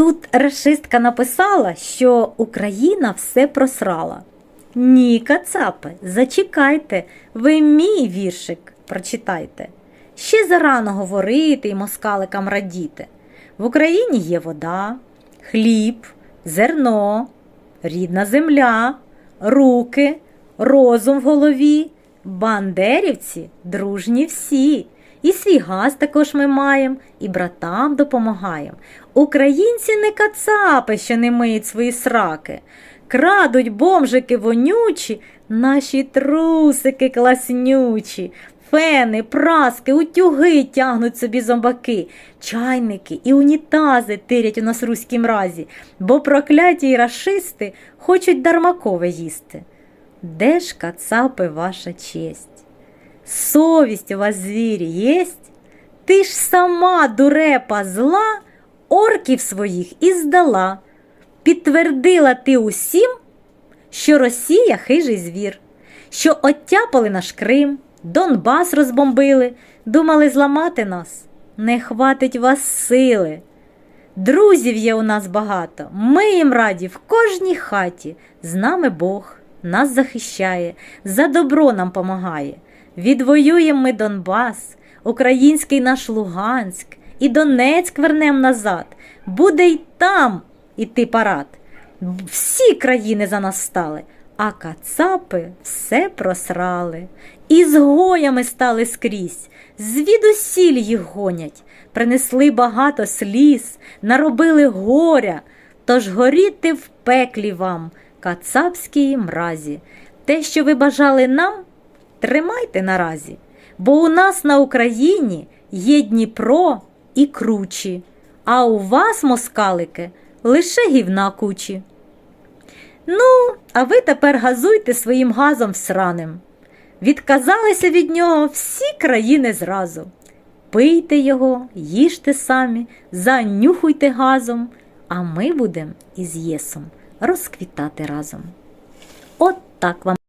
Тут расистка написала, що Україна все просрала. Ні, кацапи, зачекайте, ви мій віршик прочитайте. Ще зарано говорити і москаликам радіти. В Україні є вода, хліб, зерно, рідна земля, руки, розум в голові, бандерівці дружні всі. І свій газ також ми маємо, і братам допомагаємо. Українці не кацапи, що не миють свої сраки. Крадуть бомжики вонючі, наші трусики класнючі. Фени, праски, утюги тягнуть собі зомбаки, чайники і унітази тирять у нас руській мразі, бо прокляті й рашисти хочуть дармакове їсти. Де ж кацапи ваша честь? Совість у вас звірі єсть? Ти ж сама, дурепа зла, орків своїх і здала. Підтвердила ти усім, що Росія хижий звір, що оттяпали наш Крим, Донбас розбомбили, думали зламати нас. Не хватить вас сили. Друзів є у нас багато, ми їм раді в кожній хаті. З нами Бог нас захищає, за добро нам помагає. Відвоюємо ми Донбас, український наш Луганськ, і Донецьк вернем назад. Буде й там іти парад. Всі країни за нас стали, а кацапи все просрали. І згоями стали скрізь, звідусіль їх гонять, принесли багато сліз, наробили горя. Тож горіти в пеклі вам, кацапській мразі. Те, що ви бажали нам, тримайте наразі, бо у нас на Україні є Дніпро і кручі, а у вас, москалики, лише гівна кучі. Ну, а ви тепер газуйте своїм газом всраним. Відказалися від нього всі країни зразу. Пийте його, їжте самі, занюхуйте газом, а ми будемо із єсом розквітати разом. От так вам.